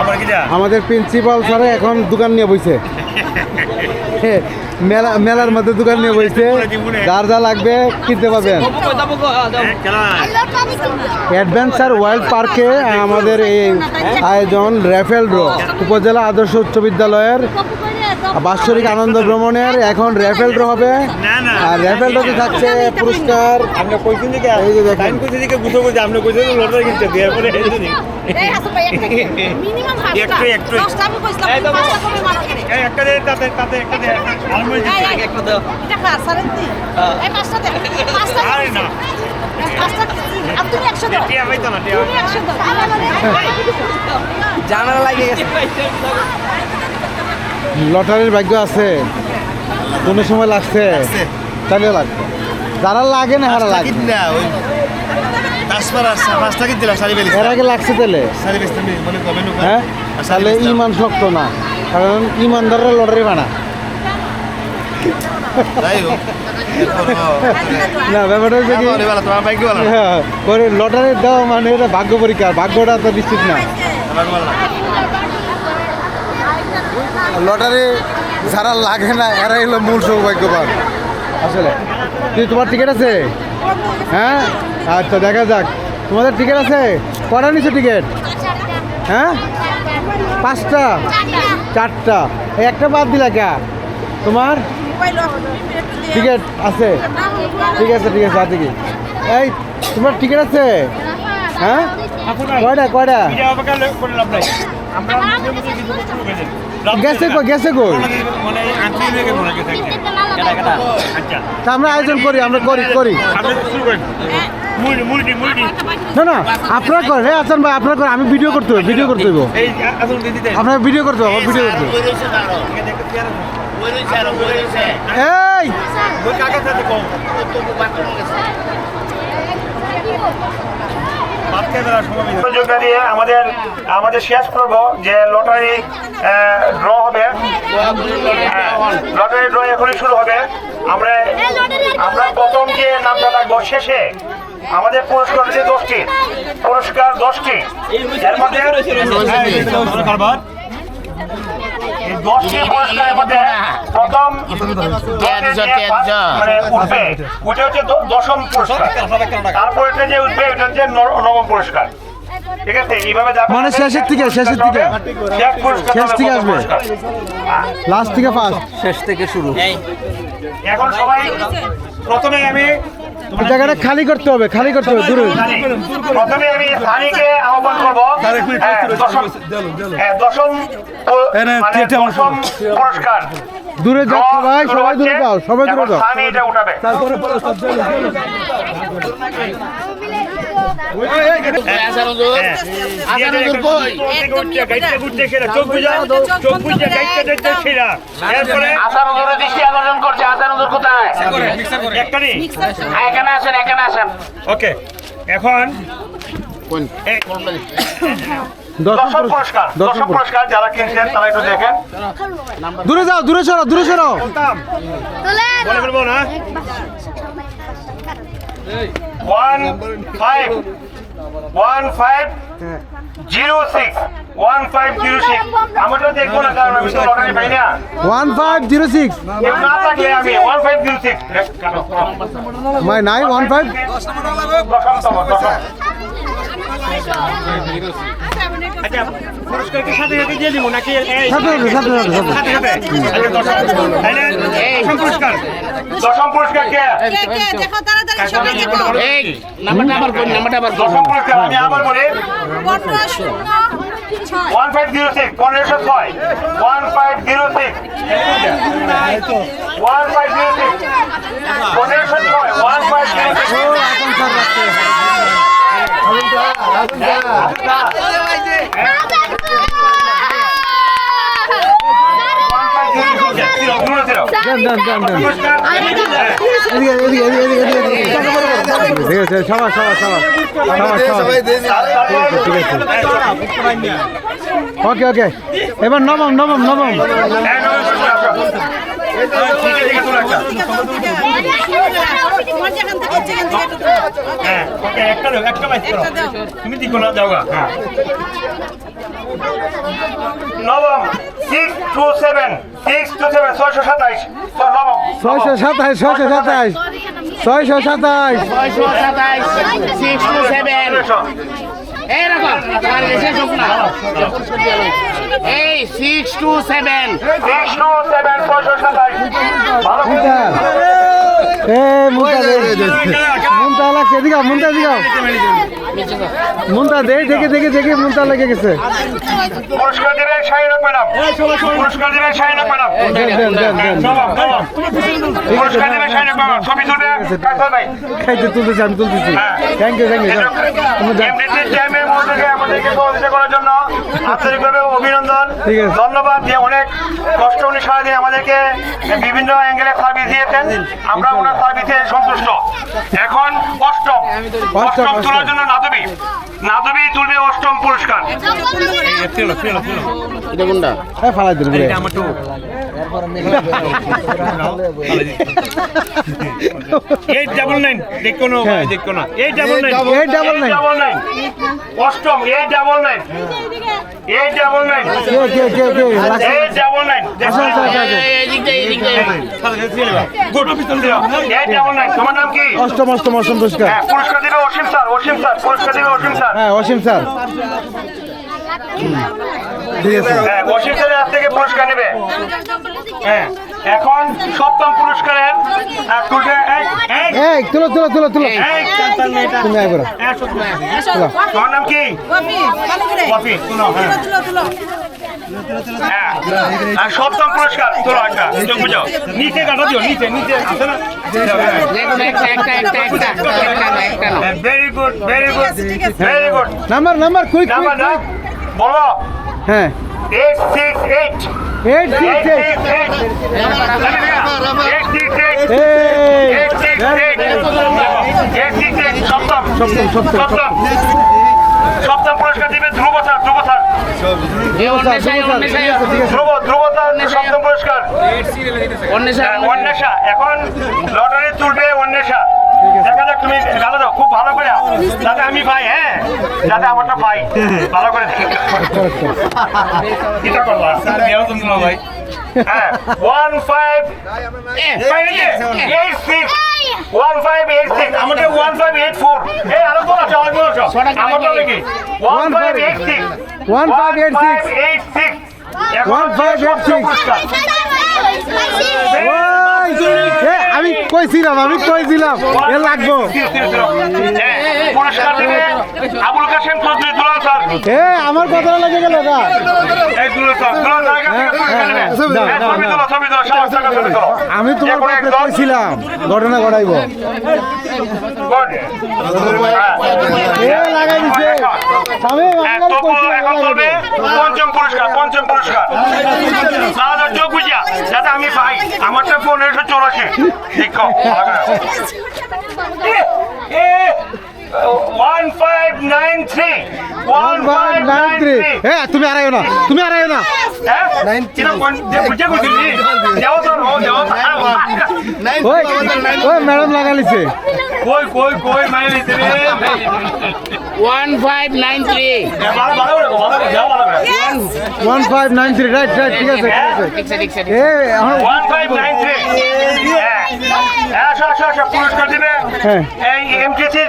আবার কি যা? আমাদের প্রিন্সিপাল স্যারে এখন দোকান নিয়ে বইছে। মেলা মেলার মধ্যে দোকান নিয়ে বইছে। যার যা লাগবে কিনতে পাবেন অ্যাডভেঞ্চার ওয়াইল্ড পার্কে আমাদের এই আয়োজন র্যাফেল ড্র উপজেলা আদর্শ উচ্চ বিদ্যালয়ের বাৎসরিক আনন্দ ভ্রমণের এখন র্যাফেল ড্র হবে। না না আর র্যাফেল ড্রতে থাকছে পুরস্কার। আমরা কইছেন দিকে এই যে দেখেন। দিকে বুঝো বুঝে আমরা কইছেন লটারি কিনতে দিয়ে পরে এই যে একটু, একটু। এই একটা। দে তাতে তাতে একটা দে। আর মই আরে না টিয়া পাইতো না। টিয়া জানালা লাগে গেছে। লটারির ভাগ্য আছে। কোনো সময় লাগছে। তাহলে লাগবে যারা লাগে না হারা লাগে। এর আগে লাগছে তাহলে। মানে হ্যাঁ? তাহলে ইমান শক্ত না। কারণ ইমানদাররা লটারি বানা। না ব্যাপারটা হচ্ছে কি হ্যাঁ, করে লটারি দেওয়া মানে এটা ভাগ্য পরীক্ষা ভাগ্যটা তো নিশ্চিত না। লটারি যারা লাগে না এরা হলো মূল সৌভাগ্যবান। আসলে। তুই তোমার টিকিট আছে? হ্যাঁ? আচ্ছা দেখা যাক। তোমাদের টিকিট আছে? কটা নিছো টিকিট হ্যাঁ? পাঁচটা? চারটা। এই একটা বাদ দিলা কে? তোমার? টিকিট আছে। ঠিক আছে ঠিক আছে আছে কি এই, তোমার টিকিট আছে? হ্যাঁ? কয়টা কয়টা? করে করে গেছে কই গেছে কই মানে আন্টি লেগে মনে করে থাকে আচ্ছা তা আমরা আয়োজন করি আমরা করি করি না না আপনারা করেন হ্যাঁ আসান ভাই আপনারা করেন আমি ভিডিও করতে হবে ভিডিও করতে হইব আপনার ভিডিও করতে হবে ভিডিও করতে হবে এই ওই কাকা সাথে কম প্রতিযোগিতা দিয়ে আমাদের আমাদের শেষ পর্ব যে লটারি ড্র হবে। লটারি ড্র এখনই শুরু হবে। আমরা আমরা প্রথম যে নামটা রাখব শেষে আমাদের পুরস্কার হচ্ছে দশটি। পুরস্কার দশটি। এর মধ্যে এই দশটি পুরস্কারের মধ্যে প্রথম মানে উঠবে ওটা হচ্ছে দশম পুরস্কার। তারপর এটা যে উঠবে হচ্ছে নবম পুরস্কার। ঠিক আছে? এইভাবে মানে শেষের থেকে, শেষের থেকে। শেষ থেকে আসবে। লাস্ট থেকে ফার্স্ট শেষ থেকে শুরু। এখন সবাই প্রথমে আমি জায়গাটা খালি করতে হবে খালি করতে হবে দূরে। প্রথমে আমি সানিকে আহ্বান করব। হ্যাঁ, দশম হ্যাঁ, দশম পু- মানে পুরস্কার। দূরে যাও সবাই সবাই দূরে যাও সবাই দূরে যাও। সানি এটা উঠাবে আসার নজরে দৃষ্টি আকর্ষণ করছে আসার কোথায় এখানে আসেন এখানে আসেন ওকে এখন দর্শক পুরস্কার দশম দশম পুরস্কার যারা কিনছেন তারা একটু দেখেন দূরে যাও দূরে সরো দূরে সরো। বলে না। One five one five zero six one five zero six আমি তো দেখব না কারণ আমি তো লটারি পাই না। ওয়ান ফাইভ জিরো সিক্স কেউ না থাকলে আমি ওয়ান ফাইভ জিরো সিক্স মাই নাই ওয়ান ফাইভ দশমতম দশম আচ্ছা পুরস্কার কি সাথে সাথে দিয়ে দিব নাকি সাথে সাথে সাথে সাথে দশম পুরস্কার। দশম পুরস্কার। কে? কে দেখো তাড়াতাড়ি সবাই দেখো। এই নাম্বারটা আবার বল নাম্বারটা আবার দশম পুরস্কার আমি আবার বলি। 1506 1506 1506 1506 1506 1506 ঠিক আছে সবাই সবাই সবাই সবাই সবাই ওকে ওকে এবার নবম নবম নবম হ্যাঁ। হ্যাঁ। তুমি দিকো না যাও হ্যাঁ নবম six two seven six two seven ছয়শো সাতাইশ ছয়শো সাতাইশ ছয়শো সাতাইশ ছয়শো সাতাইশ ছয়শো সাতাইশ সিক্স টু সেভেন এইরকম আর বেশি হোক না এই six two seven six two seven ছয়শো সাতাইশ এ মুন্তা লাগছে এদিকে মুন্তা এদিকে আও। মুন্তা দে দেখে দেখে দেখে মুন্তা লেগে গেছে। পুরস্কার দেবেন শাহিনক ম্যাডাম। পুরস্কার দেবেন শাহিনক ম্যাডাম। দেন দেন দেন পুরস্কার দেবেন ম্যাডাম। ছবি ভাই খাইতে তুলতেছি আমি তুলতেছি। থ্যাংক ইউ থ্যাংক ইউ জ্যামের মধ্যে আমাদেরকে সহযোগিতা করার জন্য আন্তরিকভাবে অভিনন্দন। ঠিক আছে। ধন্যবাদ যে অনেক কষ্ট উনি সারাদিন আমাদেরকে বিভিন্ন অ্যাঙ্গেলে সার্ভিস দিয়েছেন আমরা ওনার সার্ভিসে সন্তুষ্ট। এখন অষ্টম। তোলার জন্য নাদবি নাদবি তুলবে অষ্টম পুরস্কার। এটা কোনটা ফালাই দিন ঘুরে। এইট ডাবল নাইন দেখো না হ্যাঁ। দেখো না। Eight double nine Eight double nine. Double nine অষ্টম eight double nine eight double nine eight double nine অষ্টম অষ্টম অষ্টম পুরস্কার। হ্যাঁ পুরস্কার দেবে অসীম স্যার অসীম স্যার পুরস্কার দেবে অসীম স্যার। হ্যাঁ অসীম স্যার। অসীম স্যারের হাত থেকে পুরস্কার নেবে। হ্যাঁ এখন সপ্তম পুরস্কারের তুলো তুলো তুলো তুলো। তুমি আয় করো। হ্যাঁ, তোমার নাম কি? কফি, তুলো, হ্যাঁ। হ্যাঁ আর সপ্তম পুরস্কার তোলো একটা চোখ বুঝো। নিচে কাটা দিও নিচে নিচে আছে না? Very good very good very good number number quick number বলো। হ্যাঁ। Eight six eight eight six eight সপ্তম। সপ্তম, সপ্তম, সপ্তম। পুরস্কার দিবে ধ্রুব স্যার ধ্রুব স্যার এই অন্বেষায় অন্বেষায় ধ্রুব ধ্রুব স্যার সপ্তম পুরস্কার। হ্যাঁ, অন্বেষা। এখন লটারি তুলবে অন্বেষা। দেখা যাক তুমি খুব ভালো করে যাতে আমি পাই হ্যাঁ? যাতে আমারটা পাই ভালো করে এটা করলাম। ভাই হ্যাঁ one five eight six one five eight six আমাদের ওয়ান ফাইভ এইট ফোর এই আরও আছো আমারটা one five eight six 1586 eight six 1586 ওই, এ, আমি কইছিলাম আমি কইছিলাম এ লাগবো। পুরস্কার দেবে আবুল কাসেম চৌধুরী দুলাল স্যার। এ আমার কথা লাগে গেল না এই দুলাল স্যার দুলাল হ্যাঁ, আমি তোমার কইছিলাম ঘটনা ঘটাইবো. হ্যাঁ। লাগাই দিছে। পঞ্চম পুরস্কার পঞ্চম পুরস্কার। চোখ বুঝিয়া যাতে আমি পাই। আমারটা পনেরোশো চৌরাশি। দেখো এ তুমি আড়াইও না তুমি আড়াইও না। ওই ম্যাডাম লাগালিছে। কই কই কই মাইলিছে রে? One five nine three one five nine three right right ঠিক আছে ঠিক আছে। ঠিকছে ঠিকছে ওয়ান ফাইভ নাইন থ্রি হ্যাঁ পুরস্কার দিবে। হ্যাঁ। এই এমটিসির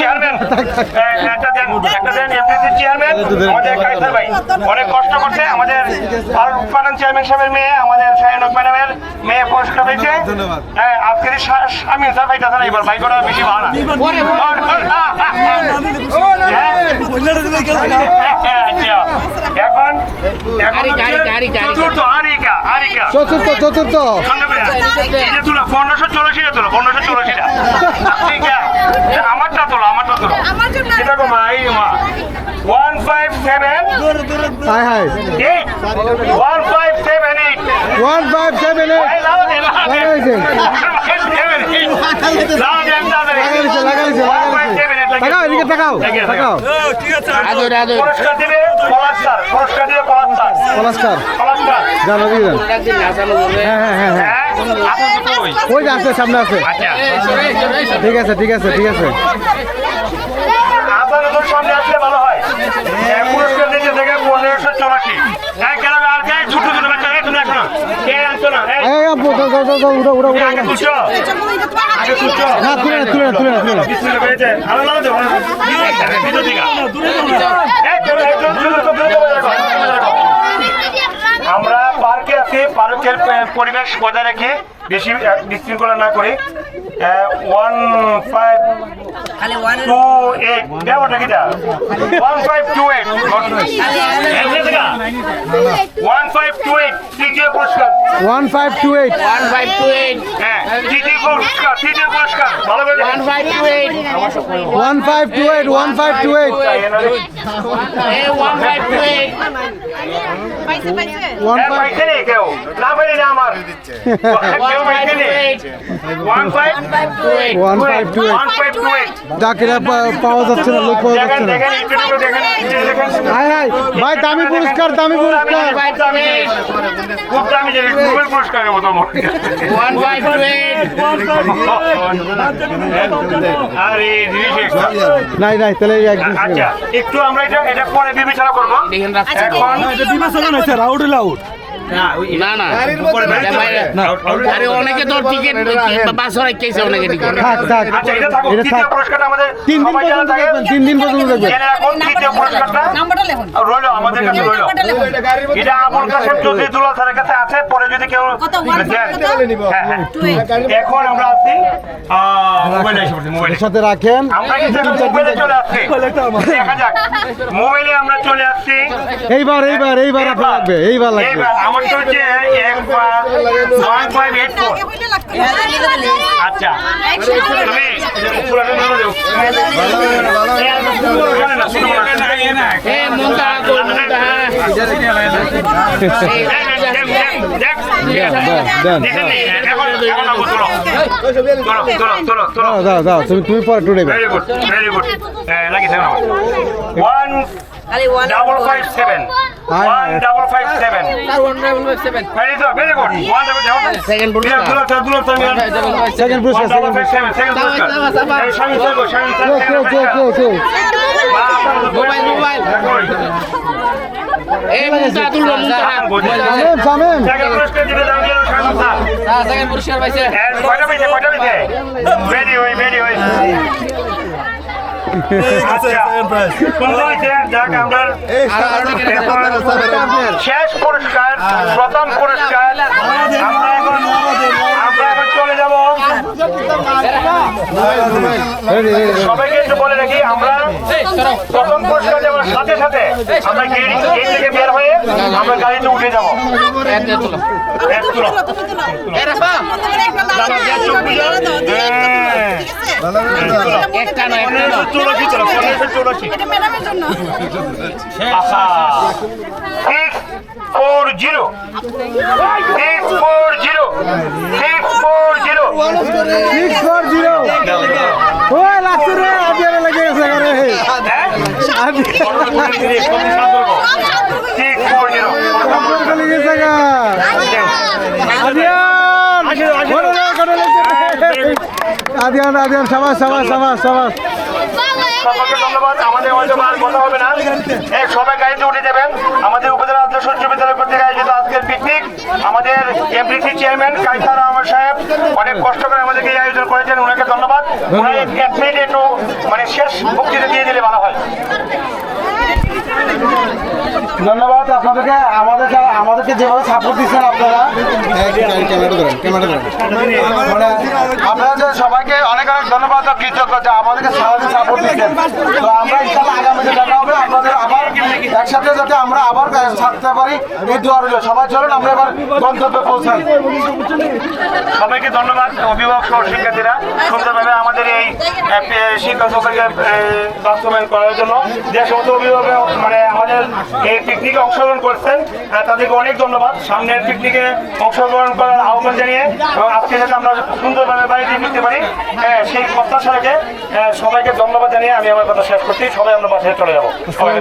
চেয়ারম্যান একটা দেন একটা দেন এমটিসির চেয়ারম্যান আমাদের কাইসার ভাই অনেক কষ্ট করছে। আমাদের উৎপাদন চেয়ারম্যান সাহেবের মেয়ে আমাদের শাহিনক ম্যাডামের মেয়ে পুরস্কার পেয়েছে। হ্যাঁ আজকের স্বামী স্যার ভাই তাছাড়া এবার ভাই করা বেশি ভালো হ্যাঁ। এখন আরিকা, আরিকা। চতুর্থ আরিকা চতুর্থ পনেরোশো চৌরাশিটা তোলো পনেরোশো চৌরাশিটা ঠিক আছে আমারটা তোলো আমারটা তোলো এটা মা one five seven hi hi one five seven eight one five seven eight লাগাইছে তাকাও তাকাও। আদর আদর। পুরস্কার দিবে পুরস্কার দিবে পলাস্কার নাচানো বলবে হ্যাঁ হ্যাঁ হ্যাঁ হ্যাঁ। হ্যাঁ ওই যে আছে সামনে আছে। আচ্ছা। ঠিক আছে ঠিক আছে ঠিক আছে। আপনার সামনে আসলে ভালো হয়। হ্যাঁ, পুরস্কার পনেরোশো চৌরাশি হ্যাঁ কেন আর ছোট ছোট বাচ্চা। এই তুমি আসো না। কে? আনছো না। এই, এই আপু যাও কে না তুলে না তুলে না তুলে না তুলে আমরা পার্কে আছি পার্কের পরিবেশ বজায় রেখে বেশি বিশৃঙ্খলা না করে ওয়ান ফাইভ টু? এইট ব্যাপারটা কিটা one five two eight one five two eight তৃতীয় পুরস্কার one five two eight one five two eight one five two eight one five two eight ডাকিরা পাওয়া যাচ্ছে না লোক পাওয়া যাচ্ছে না। Hi hi. ভাই দামি পুরস্কার দামি পুরস্কার। নোবেল পুরস্কারের মতো। নাই নাই তাহলে আচ্ছা একটু আমরা এটা এটা পরে বিবেচনা করব। এখন বিবেচনা হয়েছে রাউড এখন না না আরে অনেকে তোর টিকিট বাস রাখতেছে অনেকে টিকিট থাক থাক আচ্ছা এটা থাকুক তৃতীয় পুরস্কারটা আমাদের তিন দিন পর্যন্ত থাকে তিন দিন পর্যন্ত দেখবেন। জেনে তৃতীয় পুরস্কারটা নাম্বারটা লেখুন রইল আমাদের কাছে রইল। এটা আবুল কাসেম চৌধুরী দুলা স্যারের কাছে আছে পরে যদি কেউ হ্যাঁ, হ্যাঁ। এখন আমরা আছি মোবাইলে এসে পড়ছি মোবাইলে। সাথে রাখেন। আমরা কিন্তু মোবাইলে চলে আসছি। দেখা যাক। মোবাইলে আমরা চলে আসছি। এইবার এইবার এইবার আপনার লাগবে এইবার লাগবে। এইবার আমার তো ওয়ান ফাইভ এইট ফোর আগে হইলে লাগতো হাজার লিখে দিলে আচ্ছা তুমি দেও দাও তুমি তুমি পরে টুড়ে ভেরি গুড ভেরি গুড লাগিছে ওয়ান খালি one double five seven one double five seven very good very good one double double second দুলা দুলা দুলা দুলা সেকেন্ড ওয়ান পুরস্কার ডাবল ফাইভ সেভেন সেকেন্ড পুরস্কার এই স্বামী স্যার স্বামী স্যার কে কে কে কে মোবাইল মোবাইল এ মুন্তাহা তুললো মুন্তাহা জামেম জামেম সেকেন্ড পুরস্কার দিবে দাঁড়িয়ে স্বামী স্যার সেকেন্ড পুরস্কার পাইছে কয়টা পেয়েছে কয়টা পেয়েছে ভেরি ওই ভেরি ওই আচ্ছা সুন্দর হয়েছে যাক আমরা শেষ পুরস্কার প্রথম পুরস্কার। আমরা এখন চলে যাব এই, এই, এই, সবাইকে একটু বলে রাখি আমরা প্রথম পুরস্কার দেওয়ার সাথে সাথে আমরা গেট গেট থেকে বের হয়ে আমরা গাড়িতে উঠে যাব একটা। হ্যাঁ। নয় চৌরাশি চলো পনেরোশো চৌরাশি six four zero six four zero six four six four zero ওই লাগছে রে আদিয়ারে লেগে গেছে রে আদি। সিক্স ফোর জিরো চলে গেছে গা। আদিয়ান? আদিয়ান সাবাস সাবাস সাবাস সাবাস। ধন্যবাদ, আমাদের হয়তো আর কথা হবে না। এক সবাই গাড়িতে উঠে যাবেন। আমাদের উপজেলা আদর্শ উচ্চ বিদ্যালয় কর্তৃক আয়োজিত আজকের পিকনিক আমাদের এমপিসি চেয়ারম্যান কাইসার আহমদ সাহেব অনেক কষ্ট করে আমাদেরকে এই আয়োজন করেছেন। ওনাকে ধন্যবাদ। ওনার এক মিনিট একটু মানে শেষ বক্তৃতা দিয়ে দিলে ভালো হয়। ধন্যবাদ আপনাদেরকে। আমাদের আমাদেরকে যেভাবে সাপোর্ট দিচ্ছেন আপনারা। মানে সবাইকে অনেক অনেক ধন্যবাদ কৃতজ্ঞ আমাদেরকে সারাদিন সাপোর্ট দিচ্ছেন। তো আমরা ইনশাল্লাহ আগামীতে দেখা হবে। আপনাদের আবার একসাথে যাতে আমরা আবার থাকতে পারি। এই দোয়া রইল। সবাই চলুন আমরা এবার গন্তব্যে পৌঁছাই। সবাইকে ধন্যবাদ অভিভাবক শিক্ষার্থীরা। সুন্দরভাবে আমাদের এই আহ, শিক্ষা সফরকে বাস্তবায়ন করার জন্য। যে সমস্ত অভিভাবক সুন্দরভাবে মানে আমাদের এই পিকনিকে অংশগ্রহণ করছেন। তাদেরকে অনেক ধন্যবাদ। সামনের পিকনিকে অংশগ্রহণ করার আহ্বান জানিয়ে এবং আজকে যাতে আমরা সুন্দরভাবে বাড়িতে ফিরতে পারি। হ্যাঁ, সেই প্রত্যাশা রেখে সবাইকে ধন্যবাদ জানিয়ে আমি আমার কথা শেষ করছি। সবাই আমরা বাসায় চলে যাব। সবাইকে